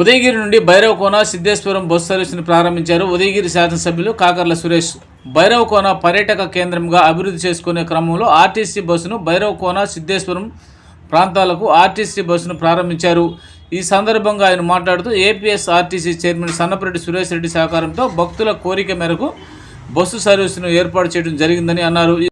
ఉదయగిరి నుండి భైరవకోన సిద్ధేశ్వరం బస్సు సర్వీసును ప్రారంభించారు. ఉదయగిరి శాసనసభ్యులు కాకర్ల సురేష్. భైరవకోన పర్యాటక కేంద్రంగా అభివృద్ధి చేసుకునే క్రమంలో ఆర్టీసీ బస్సును భైరవకోన సిద్ధేశ్వరం ప్రాంతాలకు ఆర్టీసీ బస్సును ప్రారంభించారు. ఈ సందర్భంగా ఆయన మాట్లాడుతూ APS RTC chairman Sannapareddy Suresh Reddy సహకారంతో భక్తుల కోరిక మేరకు బస్సు సర్వీసును ఏర్పాటు చేయడం జరిగిందని అన్నారు.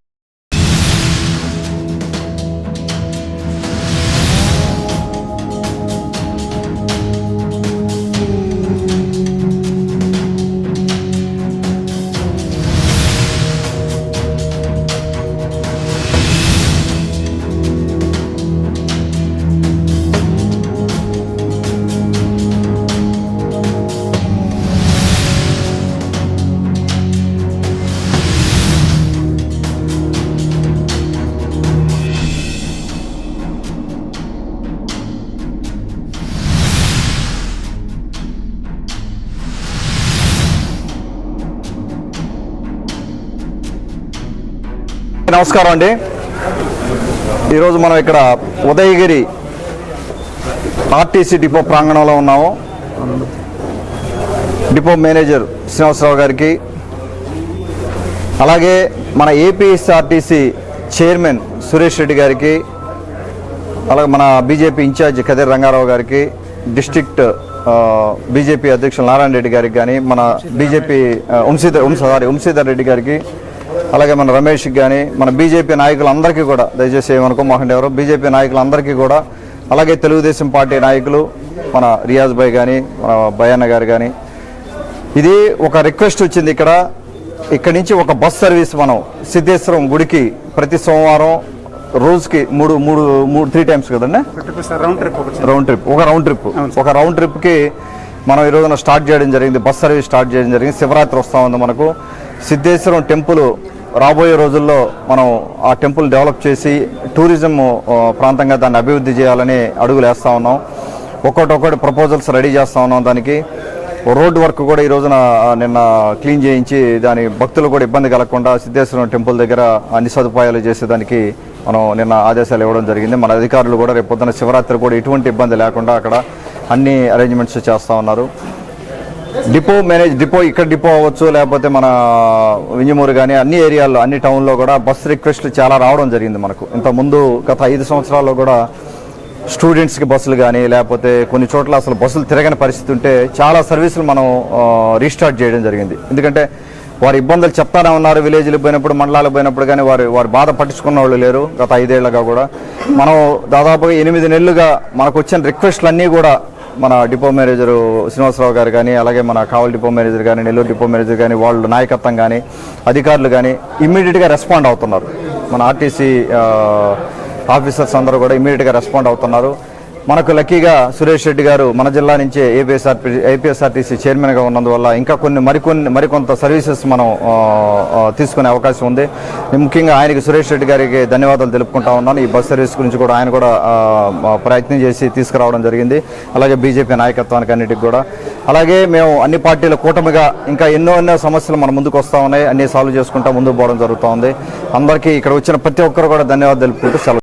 నమస్కారం అండి. ఈరోజు మనం ఇక్కడ ఉదయగిరి ఆర్టీసీ డిపో ప్రాంగణంలో ఉన్నాము. డిపో మేనేజర్ శ్రీనివాసరావు గారికి అలాగే మన ఏపీఎస్ఆర్టీసీ చైర్మన్ సురేష్ రెడ్డి గారికి అలాగే మన బీజేపీ ఇన్ఛార్జ్ కదిర్ రంగారావు గారికి డిస్ట్రిక్ట్ బీజేపీ అధ్యక్షులు నారాయణ రెడ్డి గారికి కానీ మన బీజేపీ ఆ, వంశీధర్ సారీ వంశీధర్ రెడ్డి గారికి అలాగే మన రమేష్కి కానీ మన బీజేపీ నాయకులందరికీ కూడా దయచేసి ఏమనుకో మోహన్ ఎవరు బీజేపీ నాయకులందరికీ కూడా అలాగే తెలుగుదేశం పార్టీ నాయకులు మన రియాజ్ భాయ్ కానీ మన భయన్న గారు కానీ ఇది ఒక రిక్వెస్ట్ వచ్చింది ఇక్కడ. ఇక్కడ నుంచి ఒక బస్ సర్వీస్ మనం సిద్ధేశ్వరం గుడికి ప్రతి సోమవారం రోజుకి మూడు మూడు మూడు త్రీ టైమ్స్ కదండి? రౌండ్ ట్రిప్ ఒకటి. రౌండ్ ట్రిప్ ఒక రౌండ్ ట్రిప్ ఒక రౌండ్ ట్రిప్కి మనం ఈ రోజున స్టార్ట్ చేయడం జరిగింది బస్ సర్వీస్ స్టార్ట్ చేయడం జరిగింది శివరాత్రి వస్తూ ఉంది మనకు. సిద్ధేశ్వరం టెంపుల్ రాబోయే రోజుల్లో మనం ఆ టెంపుల్ డెవలప్ చేసి టూరిజం ప్రాంతంగా దాన్ని అభివృద్ధి చేయాలని అడుగులు వేస్తూ ఉన్నాం. ఒక్కొక్కటి ప్రపోజల్స్ రెడీ చేస్తూ ఉన్నాం దానికి. రోడ్ వర్క్ కూడా ఈ రోజున నిన్న క్లీన్ చేయించి దాని భక్తులు కూడా ఇబ్బంది కలగకుండా సిద్ధేశ్వరం టెంపుల్ దగ్గర అన్ని సదుపాయాలు చేసేదానికి మనం నిన్న ఆదేశాలు ఇవ్వడం జరిగింది. మన అధికారులు కూడా రేపు పొద్దున శివరాత్రి కూడా ఎటువంటి ఇబ్బంది లేకుండా అక్కడ అన్ని అరేంజ్మెంట్స్ చేస్తూ ఉన్నారు. డిపో మేనేజ్ డిపో ఇక్కడ డిపో అవ్వచ్చు లేకపోతే మన వింజమూరు కానీ అన్ని ఏరియాల్లో అన్ని టౌన్లో కూడా బస్ రిక్వెస్ట్లు చాలా రావడం జరిగింది మనకు. ఇంత ముందు గత ఐదు సంవత్సరాల్లో కూడా స్టూడెంట్స్కి బస్సులు కానీ లేకపోతే కొన్ని చోట్ల అసలు బస్సులు తిరగని పరిస్థితి ఉంటే చాలా సర్వీసులు మనం రీస్టార్ట్ చేయడం జరిగింది. ఎందుకంటే వారి ఇబ్బందులు చెప్తానే ఉన్నారు విలేజ్లకు పోయినప్పుడు మండలాలకు పోయినప్పుడు కానీ వారి వారి బాధ పట్టించుకున్న వాళ్ళు లేరు గత ఐదేళ్ళుగా కూడా. మనం దాదాపుగా ఎనిమిది నెలలుగా మనకు వచ్చిన రిక్వెస్ట్లు అన్నీ కూడా మన డిపో మేనేజర్ శ్రీనివాసరావు గారు కానీ అలాగే మన కావలి డిపో మేనేజర్ కానీ నెల్లూరు డిపో మేనేజర్ కానీ వాళ్ళు నాయకత్వం కానీ అధికారులు కానీ ఇమ్మీడియట్గా రెస్పాండ్ అవుతున్నారు. మన ఆర్టీసీ ఆఫీసర్స్ అందరూ కూడా ఇమ్మీడియట్గా రెస్పాండ్ అవుతున్నారు. మనకు లక్కీగా సురేష్ రెడ్డి గారు మన జిల్లా నుంచే ఏపీఎస్ఆర్పి ఏపీఎస్ఆర్టీసీ చైర్మన్గా ఉన్నందువల్ల ఇంకా కొన్ని మరికొన్ని మరికొంత సర్వీసెస్ మనం తీసుకునే అవకాశం ఉంది. ముఖ్యంగా ఆయనకి సురేష్ రెడ్డి గారికి ధన్యవాదాలు తెలుపుకుంటా ఉన్నాను. ఈ బస్ సర్వీస్ గురించి కూడా ఆయన కూడా ప్రయత్నం చేసి తీసుకురావడం జరిగింది. అలాగే బీజేపీ నాయకత్వానికి అన్నిటికి కూడా. అలాగే మేము అన్ని పార్టీల కూటమిగా ఇంకా ఎన్నో ఎన్నో సమస్యలు మన ముందుకు వస్తూ ఉన్నాయి. అన్ని సాల్వ్ చేసుకుంటా ముందుకు పోవడం జరుగుతూ ఉంది. అందరికీ ఇక్కడ వచ్చిన ప్రతి ఒక్కరు కూడా ధన్యవాదాలు తెలుపుకుంటూ సెలవు